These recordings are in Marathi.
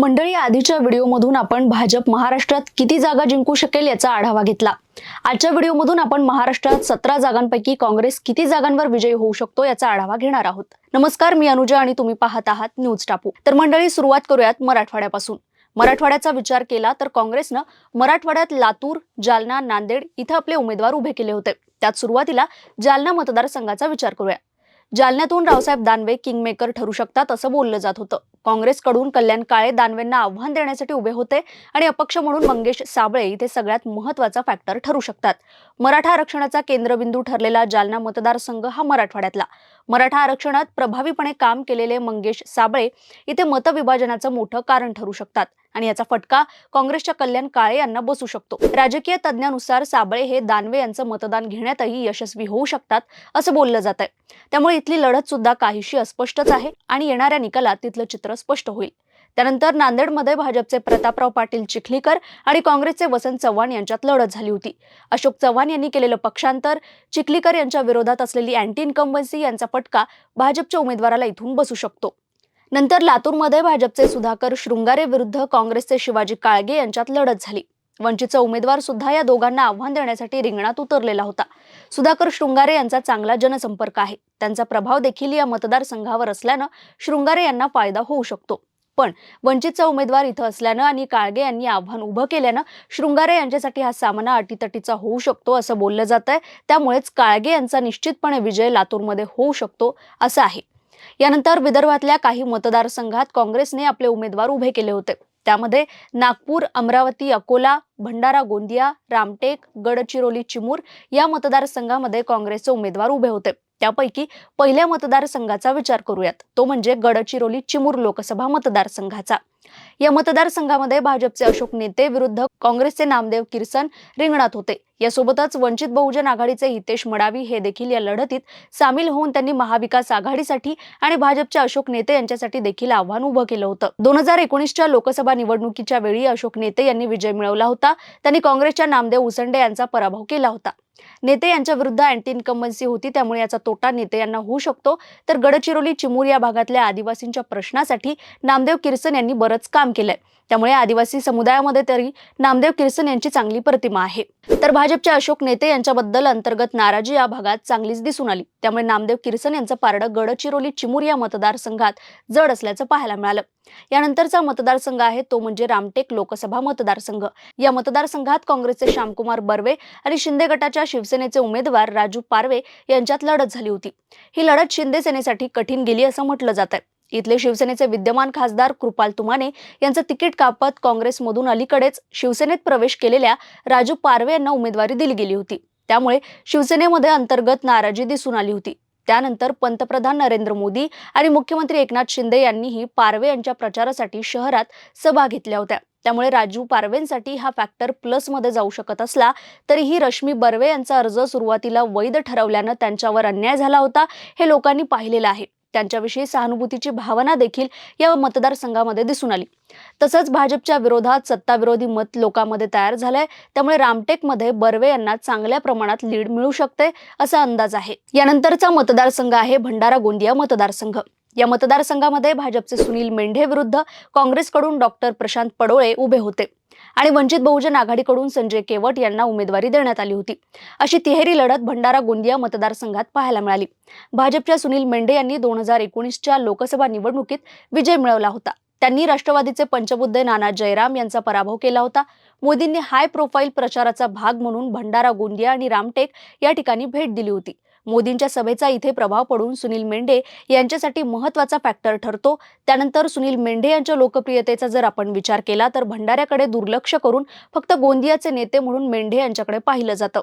मंडळी आधीच्या व्हिडिओमधून आपण भाजप महाराष्ट्रात किती जागा जिंकू शकेल याचा आढावा घेतला. आजच्या व्हिडिओमधून आपण महाराष्ट्रात सतरा जागांपैकी काँग्रेस किती जागांवर विजयी होऊ शकतो याचा आढावा घेणार आहोत. नमस्कार मी अनुजा आणि तुम्ही पाहत आहात न्यूज टापू. तर मंडळी सुरुवात करूयात मराठवाड्यापासून. मराठवाड्याचा विचार केला तर काँग्रेसनं मराठवाड्यात लातूर जालना नांदेड इथं आपले उमेदवार उभे केले होते. त्यात सुरुवातीला जालना मतदारसंघाचा विचार करूया. जालन्यातून रावसाहेब दानवे किंगमेकर ठरू शकतात असं बोललं जात होतं. काँग्रेसकडून कल्याण काळे दानवेंना आव्हान देण्यासाठी उभे होते आणि अपक्ष म्हणून मंगेश साबळे इथे सगळ्यात महत्त्वाचा फॅक्टर ठरू शकतात. मराठा आरक्षणाचा केंद्रबिंदू ठरलेला जालना मतदारसंघ हा मराठवाड्यातला. मराठा आरक्षणात प्रभावीपणे काम केलेले मंगेश साबळे इथे मतविभाजनाचं मोठं कारण ठरू शकतात. आणि याचा फटका काँग्रेसच्या कल्याण काळे यांना बसू शकतो. राजकीय तज्ज्ञानुसार साबळे हे दानवे यांचं मतदान घेण्यातही यशस्वी होऊ शकतात असं बोललं जात आहे त्यामुळे इथली लढत सुद्धा काहीशी अस्पष्टच आहे आणि येणाऱ्या निकालात तिथलं चित्र स्पष्ट होईल. त्यानंतर नांदेडमध्ये भाजपचे प्रतापराव पाटील चिखलीकर आणि काँग्रेसचे वसंत चव्हाण यांच्यात लढत झाली होती. अशोक चव्हाण यांनी केलेलं पक्षांतर चिखलीकर यांच्या विरोधात असलेली अँटी इन्कम्बन्सी यांचा फटका भाजपच्या उमेदवाराला इथून बसू शकतो. नंतर लातूरमध्ये भाजपचे सुधाकर शृंगारे विरुद्ध काँग्रेसचे शिवाजी काळगे यांच्यात लढत झाली. वंचितचा उमेदवार सुद्धा या दोघांना आव्हान देण्यासाठी रिंगणात उतरलेला होता. सुधाकर शृंगारे यांचा चांगला जनसंपर्क आहे. त्यांचा प्रभाव देखील या मतदारसंघावर असल्यानं शृंगारे यांना फायदा होऊ शकतो. पण वंचितचा उमेदवार इथं असल्यानं आणि काळगे यांनी आव्हान उभं केल्यानं शृंगारे यांच्यासाठी हा सामना अटीतटीचा होऊ शकतो असं बोललं जात आहे त्यामुळेच काळगे यांचा निश्चितपणे विजय लातूरमध्ये होऊ शकतो असं आहे. यानंतर विदर्भातल्या काही मतदारसंघात काँग्रेसने आपले उमेदवार उभे केले होते. त्यामध्ये नागपूर अमरावती अकोला भंडारा गोंदिया रामटेक गडचिरोली चिमूर या मतदारसंघामध्ये काँग्रेसचे उमेदवार उभे होते. त्यापैकी पहिल्या मतदारसंघाचा विचार करूयात. तो म्हणजे गडचिरोली चिमूर लोकसभा मतदारसंघाचा. या मतदारसंघामध्ये भाजपचे अशोक नेते विरुद्ध काँग्रेसचे नामदेव किर्सन रिंगणात होते. यासोबतच वंचित बहुजन आघाडीचे हितेश मडावी हे देखील या लढतीत सामील होऊन त्यांनी महाविकास आघाडीसाठी आणि भाजपचे अशोक नेते यांच्यासाठी देखील आव्हान उभं केलं होतं. दोन हजार एकोणीसच्या लोकसभा निवडणुकीच्या वेळी अशोक नेते यांनी विजय मिळवला होता. त्यांनी काँग्रेसच्या नामदेव उसंडे यांचा पराभव केला होता. नेते यांच्या विरुद्ध अँटी इन्कम्बन्सी होती त्यामुळे याचा तोटा नेते यांना होऊ शकतो. तर गडचिरोली चिमूर या भागातल्या आदिवासींच्या प्रश्नासाठी नामदेव किर्सन यांनी बरंच काम केलंय. त्यामुळे आदिवासी समुदायामध्ये तरी नामदेव किर्सन यांची चांगली प्रतिमा आहे. तर भाजपच्या अशोक नेते यांच्याबद्दल अंतर्गत नाराजी या भागात चांगलीच दिसून आली. त्यामुळे नामदेव किर्सन यांचं पारडं गडचिरोली चिमूर या मतदारसंघात जड असल्याचं पाहायला मिळालं. यानंतरचा मतदारसंघ आहे तो म्हणजे रामटेक लोकसभा मतदारसंघ. या मतदारसंघात काँग्रेसचे श्यामकुमार बर्वे आणि शिंदे गटाच्या शिवसेनेचे उमेदवार राजू पारवे यांच्यात लढत झाली होती. ही लढत शिंदे सेनेसाठी कठीण गेली असं म्हटलं जात आहे इथले शिवसेनेचे विद्यमान खासदार कृपाल तुमाने यांचं तिकीट कापत काँग्रेसमधून अलीकडेच शिवसेनेत प्रवेश केलेल्या राजू पारवे यांना उमेदवारी दिली गेली होती. त्यामुळे शिवसेनेमध्ये अंतर्गत नाराजी दिसून आली होती. त्यानंतर पंतप्रधान नरेंद्र मोदी आणि मुख्यमंत्री एकनाथ शिंदे यांनीही पारवे यांच्या प्रचारासाठी शहरात सभा घेतल्या होत्या. त्यामुळे राजू पारवेंसाठी हा फॅक्टर प्लसमध्ये जाऊ शकत असला तरीही रश्मी बर्वे यांचा अर्ज सुरुवातीला वैध ठरवल्यानं त्यांच्यावर अन्याय झाला होता हे लोकांनी पाहिलेलं आहे. त्यांच्याविषयी सहानुभूतीची भावना देखील या मतदारसंघामध्ये दिसून आली. तसंच भाजपच्या विरोधात सत्ताविरोधी मत लोकांमध्ये तयार झालंय. त्यामुळे रामटेकमध्ये बर्वे यांना चांगल्या प्रमाणात लीड मिळू शकते असा अंदाज आहे. यानंतरचा मतदारसंघ आहे भंडारा गोंदिया मतदारसंघ. या मतदारसंघामध्ये भाजपचे सुनील मेंढे विरुद्ध काँग्रेसकडून डॉक्टर प्रशांत पडोळे उभे होते. आणि वंचित बहुजन आघाडीकडून संजय केवट यांना उमेदवारी देण्यात आली होती. अशी तिहेरी लढत भंडारा गोंदिया मतदारसंघात पाहायला मिळाली. भाजपच्या सुनील मेंढे यांनी दोन हजार एकोणीसच्या लोकसभा निवडणुकीत विजय मिळवला होता. त्यांनी राष्ट्रवादीचे पंचबुद्धे नाना जयराम यांचा पराभव केला होता. मोदींनी हाय प्रोफाईल प्रचाराचा भाग म्हणून भंडारा गोंदिया आणि रामटेक या ठिकाणी भेट दिली होती. मोदींच्या सभेचा इथे प्रभाव पडून सुनील मेंढे यांच्यासाठी महत्त्वाचा फॅक्टर ठरतो. त्यानंतर सुनील मेंढे यांच्या लोकप्रियतेचा जर आपण विचार केला तर भंडाऱ्याकडे दुर्लक्ष करून फक्त गोंदियाचे नेते म्हणून मेंढे यांच्याकडे पाहिलं जातं.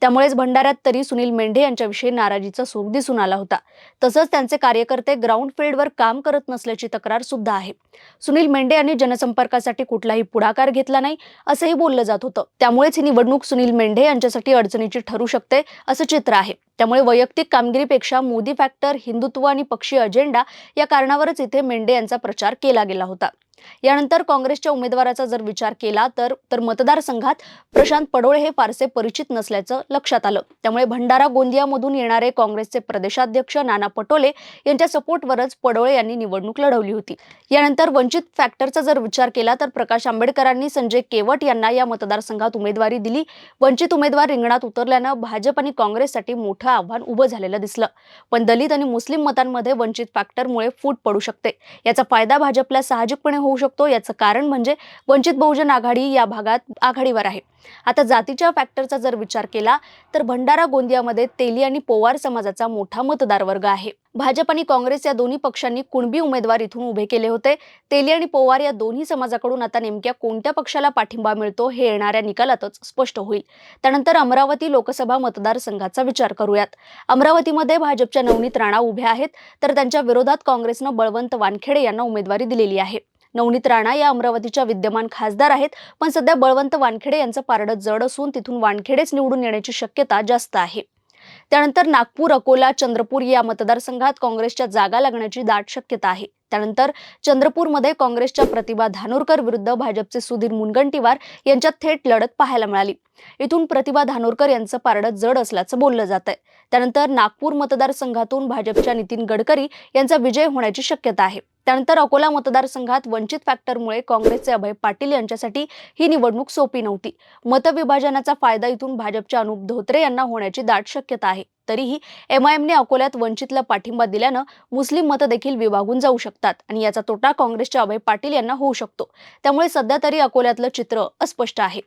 त्यामुळेच भंडाऱ्यात तरी सुनील मेंढे यांच्याविषयी नाराजीचा सूर दिसून आला होता. तसंच त्यांचे कार्यकर्ते ग्राउंड फील्डवर काम करत नसल्याची तक्रार सुद्धा आहे. सुनील मेंढे यांनी जनसंपर्कासाठी कुठलाही पुढाकार घेतला नाही असंही बोललं जात होतं. त्यामुळेच ही निवडणूक सुनील मेंढे यांच्यासाठी अडचणीची ठरू शकते असं चित्र आहे. त्यामुळे वैयक्तिक कामगिरीपेक्षा मोदी फॅक्टर हिंदुत्व आणि पक्षी अजेंडा या कारणावरच इथे मेंढे यांचा प्रचार केला गेला होता. यानंतर काँग्रेसच्या उमेदवाराचा जर विचार केला तर तर मतदारसंघात प्रशांत पडोळे हे फारसे परिचित नसल्याचं लक्षात आलं. त्यामुळे भंडारा गोंदियामधून येणारे काँग्रेसचे प्रदेशाध्यक्ष नाना पटोले यांच्या सपोर्टवरच पडोळे यांनी निवडणूक लढवली होती. यानंतर वंचित फॅक्टरचा जर विचार केला तर प्रकाश आंबेडकरांनी संजय केवट यांना या मतदारसंघात उमेदवारी दिली. वंचित उमेदवार रिंगणात उतरल्यानं भाजप आणि काँग्रेससाठी मोठं आव्हान उभं झालेलं दिसलं. पण दलित आणि मुस्लिम मतांमध्ये वंचित फॅक्टरमुळे फूट पडू शकते. याचा फायदा भाजपला साहजिकपणे होऊ होऊ शकतो. याचं कारण म्हणजे वंचित बहुजन आघाडी या भागात आघाडीवर आहे. आता जातीच्या फॅक्टरचा जर विचार केला तर भंडारा गोंदियामध्ये तेली आणि पोवार समाजाचा मोठा मतदार वर्ग आहे. भाजप आणि काँग्रेस या दोन्ही पक्षांनी कुणबी उमेदवार इथून उभे केले होते. तेली आणि पोवार या दोन्ही समाजाकडून आता नेमक्या कोणत्या पक्षाला पाठिंबा मिळतो हे येणाऱ्या निकालातच स्पष्ट होईल. त्यानंतर अमरावती लोकसभा मतदारसंघाचा विचार करूयात. अमरावतीमध्ये भाजपच्या नवनीत राणा उभ्या आहेत तर त्यांच्या विरोधात काँग्रेसनं बळवंत वानखेडे यांना उमेदवारी दिलेली आहे. नवनीत राणा या अमरावतीच्या विद्यमान खासदार आहेत. पण सध्या बळवंत वानखेडे यांचं पारडं जड असून तिथून वानखेडेच निवडून येण्याची शक्यता जास्त आहे. त्यानंतर नागपूर अकोला चंद्रपूर या मतदारसंघात काँग्रेसच्या जागा लागण्याची दाट शक्यता आहे. त्यानंतर चंद्रपूरमध्ये काँग्रेसच्या प्रतिभा धानोरकर विरुद्ध भाजपचे सुधीर मुनगंटीवार यांच्यात थेट लढत पाहायला मिळाली. इथून प्रतिभा धानोरकर यांचं पारडं जड असल्याचं बोललं जात आहे त्यानंतर नागपूर मतदारसंघातून भाजपच्या नितीन गडकरी यांचा विजय होण्याची शक्यता आहे. त्यानंतर अकोला मतदारसंघात वंचित फॅक्टरमुळे काँग्रेसचे अभय पाटील यांच्यासाठी ही निवडणूक सोपी नव्हती. मतविभाजनाचा फायदा इथून भाजपच्या अनुप धोत्रे यांना होण्याची दाट शक्यता आहे. तरीही एमआयएमने अकोल्यात वंचितला पाठिंबा दिल्यानं मुस्लिम मतं देखील विभागून जाऊ शकतात आणि याचा तोटा काँग्रेसच्या अभय पाटील यांना होऊ शकतो. त्यामुळे सध्या तरी अकोल्यातलं चित्र अस्पष्ट आहे.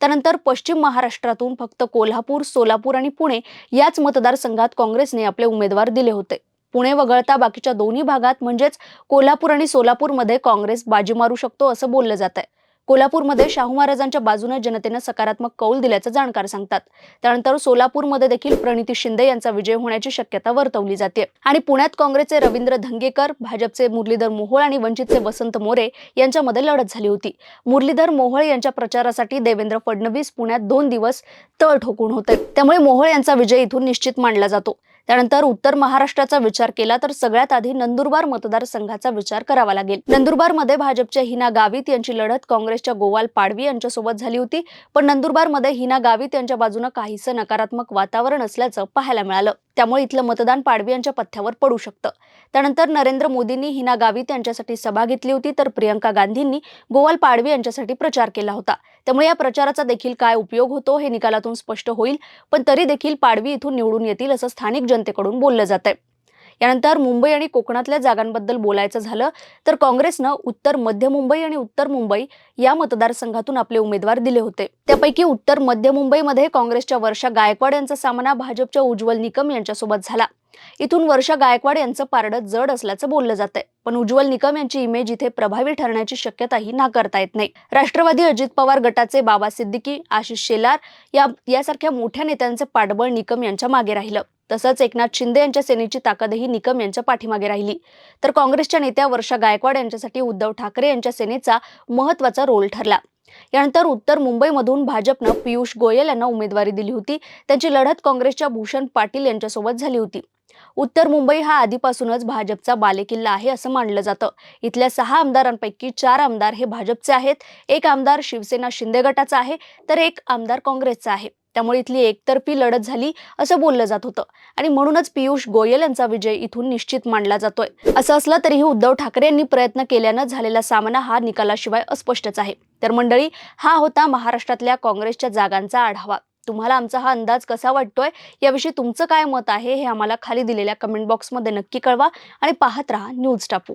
त्यानंतर पश्चिम महाराष्ट्रातून फक्त कोल्हापूर सोलापूर आणि पुणे याच मतदारसंघात काँग्रेसने आपले उमेदवार दिले होते. पुणे वगळता बाकीच्या दोन्ही भागात म्हणजेच कोल्हापूर आणि सोलापूरमध्ये काँग्रेस बाजी मारू शकतो असं बोललं जात आहे कोल्हापूरमध्ये शाहू महाराजांच्या बाजूने जनतेनं सकारात्मक कौल दिल्याचं जाणकार सांगतात. त्यानंतर सोलापूरमध्ये देखील प्रणिती शिंदे यांचा विजय होण्याची शक्यता वर्तवली जाते. आणि पुण्यात काँग्रेसचे रवींद्र धंगेकर भाजपचे मुरलीधर मोहोळ आणि वंचितचे वसंत मोरे यांच्यामध्ये लढत झाली होती. मुरलीधर मोहोळ यांच्या प्रचारासाठी देवेंद्र फडणवीस पुण्यात दोन दिवस तळ ठोकून होते. त्यामुळे मोहोळ यांचा विजय इथून निश्चित मानला जातो. त्यानंतर उत्तर महाराष्ट्राचा विचार केला तर सगळ्यात आधी नंदुरबार मतदारसंघाचा विचार करावा लागेल. नंदुरबारमध्ये भाजपच्या हिना गावित यांची लढत काँग्रेसच्या गोवाल पाडवी यांच्यासोबत झाली होती. पण नंदुरबारमध्ये हिना गावित यांच्या बाजूनं काहीसं नकारात्मक वातावरण असल्याचं पाहायला मिळालं. त्यामुळे इथलं मतदान पाडवी यांच्या पथ्यावर पडू शकतं. त्यानंतर नरेंद्र मोदींनी हिना गावित यांच्यासाठी सभा घेतली होती तर प्रियंका गांधींनी गोवाल पाडवी यांच्यासाठी प्रचार केला होता. त्यामुळे या प्रचाराचा देखील काय उपयोग होतो हे निकालातून स्पष्ट होईल पण तरी देखील पाडवी इथून निवडून येतील असं स्थानिक जनतेकडून बोललं जात आहे यानंतर मुंबई आणि कोकणातल्या जागांबद्दल बोलायचं झालं तर काँग्रेसनं उत्तर मध्य मुंबई आणि उत्तर मुंबई या मतदारसंघातून आपले उमेदवार दिले होते. त्यापैकी उत्तर मध्य मुंबईमध्ये काँग्रेसच्या वर्षा गायकवाड यांचा सामना भाजपच्या उज्ज्वल निकम यांच्यासोबत झाला. इथून वर्षा गायकवाड यांचं पारडं जड असल्याचं बोललं जात आहे पण उज्ज्वल निकम यांची इमेज इथे प्रभावी ठरण्याची शक्यताही नाकारता येत नाही. राष्ट्रवादी अजित पवार गटाचे बाबा सिद्दीकी आशिष शेलार या यासारख्या मोठ्या नेत्यांचं पाठबळ निकम यांच्या मागे राहिलं. तसंच एकनाथ शिंदे यांच्या सेनेची ताकदही निकम यांच्या पाठीमागे राहिली. तर काँग्रेसच्या नेत्या वर्षा गायकवाड यांच्यासाठी उद्धव ठाकरे यांच्या सेनेचा महत्त्वाचा रोल ठरला. यानंतर उत्तर मुंबईमधून भाजपनं पियुष गोयल यांना उमेदवारी दिली होती. त्यांची लढत काँग्रेसच्या भूषण पाटील यांच्यासोबत झाली होती. उत्तर मुंबई हा आधीपासूनच भाजपचा बालेकिल्ला आहे असं मानलं जातं. इथल्या सहा आमदारांपैकी चार आमदार हे भाजपचे आहेत. एक आमदार शिवसेना शिंदे गटाचा आहे. तर एक आमदार काँग्रेसचा आहे. त्यामुळे इथली एकतर्फी लढत झाली असं बोललं जात होतं. आणि म्हणूनच पियुष गोयल यांचा विजय इथून निश्चित मानला जातोय. असं असलं तरीही उद्धव ठाकरे यांनी प्रयत्न केल्यानं झालेला सामना हा निकालाशिवाय अस्पष्टच आहे. तर मंडळी हा होता महाराष्ट्रातल्या काँग्रेसच्या जागांचा आढावा. तुम्हाला आमचा हा अंदाज कसा वाटतोय? याविषयी तुमचं काय मत आहे हे आम्हाला खाली दिलेल्या कमेंट बॉक्समध्ये नक्की कळवा आणि पाहत राहा न्यूज टापू.